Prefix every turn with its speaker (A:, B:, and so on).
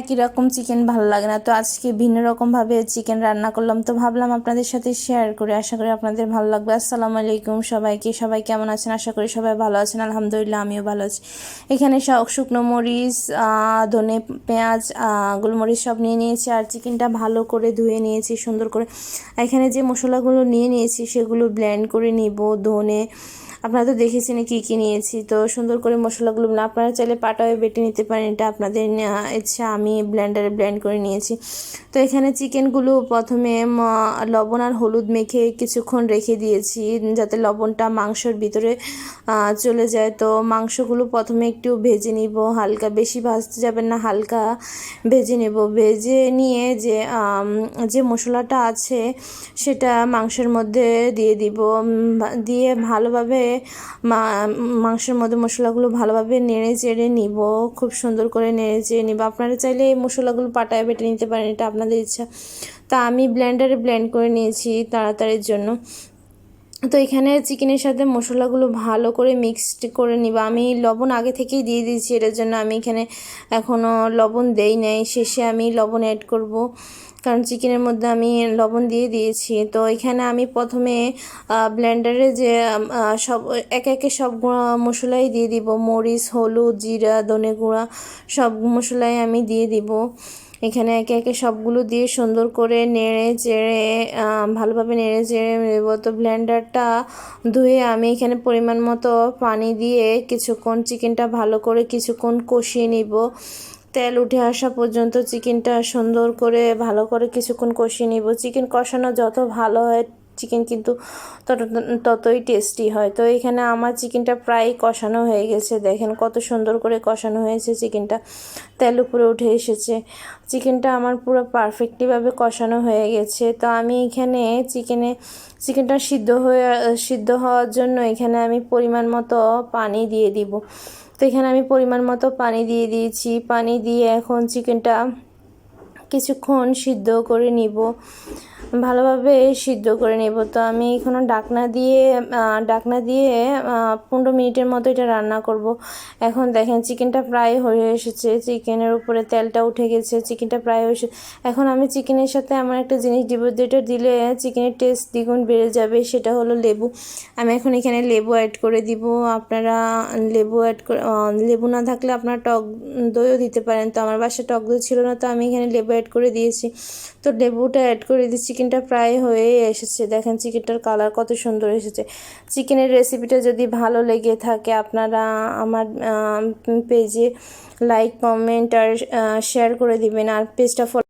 A: একই রকম চিকেন ভালো লাগে না। তো আজকে ভিন্ন রকমভাবে চিকেন রান্না করলাম। তো ভাবলাম আপনাদের সাথে শেয়ার করে। আশা করি আপনাদের ভালো লাগবে। আসসালামু আলাইকুম সবাইকে। সবাই কেমন আছেন? আশা করি সবাই ভালো আছেন। আলহামদুলিল্লাহ, আমিও ভালো আছি। এখানে শুকনো মরিচ ধনে পেঁয়াজ গোলমরিচ সব নিয়ে নিয়েছি আর চিকেনটা ভালো করে ধুয়ে নিয়েছি, সুন্দর করে। এখানে যে মশলাগুলো নিয়ে নিয়েছি, সেগুলো ব্লেন্ড করে নিব। ধনে আপনারা তো দেখেছেন কী কী নিয়েছি। তো সুন্দর করে মশলাগুলো না, আপনারা চাইলে পাটায় বেটে নিতে পারেন। এটা আপনাদের ইচ্ছা, আমি ব্লেন্ডারে ব্লেন্ড করে নিয়েছি। তো এখানে চিকেনগুলো প্রথমে লবণ আর হলুদ মেখে কিছুক্ষণ রেখে দিয়েছি, যাতে লবণটা মাংসর ভিতরে চলে যায়। তো মাংসগুলো প্রথমে একটু ভেজে নিব, হালকা, বেশি ভাজতে যাবেন না, হালকা ভেজে নেব। ভেজে নিয়ে যে যে মশলাটা আছে, সেটা মাংসের মধ্যে দিয়ে দিব দিয়ে ভালোভাবে মাংসের মধ্যে মশলাগুলো ভালোভাবে নেড়ে চেড়ে নিব, খুব সুন্দর করে নেড়ে চেড়ে নিব। আপনারা চাইলে এই মশলাগুলো পাটায় বেটে নিতে পারেন, এটা আপনাদের ইচ্ছা। তা আমি ব্লেন্ডারে ব্লেন্ড করে নিয়েছি তাড়াতাড়ির জন্য। তো এখানে চিকেনের সাথে মশলাগুলো ভালো করে মিক্সড করে নিব। আমি লবণ আগে থেকেই দিয়ে দিয়েছি, এটার জন্য আমি এখানে এখনও লবণ দেই নাই। শেষে আমি লবণ অ্যাড করব, কারণ চিকেনের মধ্যে আমি লবণ দিয়ে দিয়েছি। তো এখানে আমি প্রথমে ব্লেন্ডারে যে সব, একে একে সব মশলাই দিয়ে দিব। মরিচ, হলুদ, জিরা, ধনে গুঁড়া সব মশলাই আমি দিয়ে দিব। এখানে একে একে সবগুলো দিয়ে সুন্দর করে নেড়ে চেড়ে ভালোভাবে নেড়ে চেড়ে নেব। তো ব্লেন্ডারটা ধুয়ে আমি এখানে পরিমাণ মতো পানি দিয়ে কিছুক্ষণ চিকেনটা ভালো করে কিছুক্ষণ কষিয়ে নিব। তেল উঠে আসা পর্যন্ত চিকেনটা সুন্দর করে, ভালো করে কিছুক্ষণ কষিয়ে নিব। চিকেন কষানো যত ভালো হয় চিকেন কিন্তু তত, ততই টেস্টি হয়। তো এখানে আমার চিকেনটা প্রায় কষানো হয়ে গেছে। দেখেন কত সুন্দর করে কষানো হয়েছে চিকেনটা তেল উপরে উঠে এসেছে। চিকেনটা আমার পুরো পারফেক্টলিভাবে কষানো হয়ে গেছে। তো আমি এখানে চিকেনে চিকেনটা সিদ্ধ হয়ে, সিদ্ধ হওয়ার জন্য এখানে আমি পরিমাণ মতো পানি দিয়ে দিব। তো এখানে আমি পরিমাণ মতো পানি দিয়ে দিয়েছি। পানি দিয়ে এখন চিকেনটা কিছুক্ষণ সিদ্ধ করে নিব। ভালোভাবে সিদ্ধ করে নেব। তো আমি এখনও ডাকনা দিয়ে ডাকনা দিয়ে পনেরো মিনিটের মতো এটা রান্না করব। এখন দেখেন চিকেনটা প্রায় হয়ে এসেছে। চিকেনের উপরে তেলটা উঠে গেছে। চিকেনটা প্রায় হয়ে এখন আমি চিকেনের সাথে আমার একটা জিনিস দিব যেটা দিলে চিকেনের টেস্ট দ্বিগুণ বেড়ে যাবে, সেটা হলো লেবু। আমি এখন এখানে লেবু অ্যাড করে দিব। আপনারা লেবু অ্যাড করে লেবু না থাকলে আপনারা টক দইও দিতে পারেন। তো আমার বাসায় টক দই ছিল না, তো আমি এখানে লেবু অ্যাড করে দিয়েছি। তো লেবুটা অ্যাড করে দিই চিকেনটা প্রায় হয়ে এসেছে। দেখেন চিকেনটার কালার কত সুন্দর এসেছে। চিকেনের রেসিপিটা যদি ভালো লেগে থাকে, আপনারা আমার পেজে লাইক কমেন্ট আর শেয়ার করে দিবেন। আর পেজটা ফলো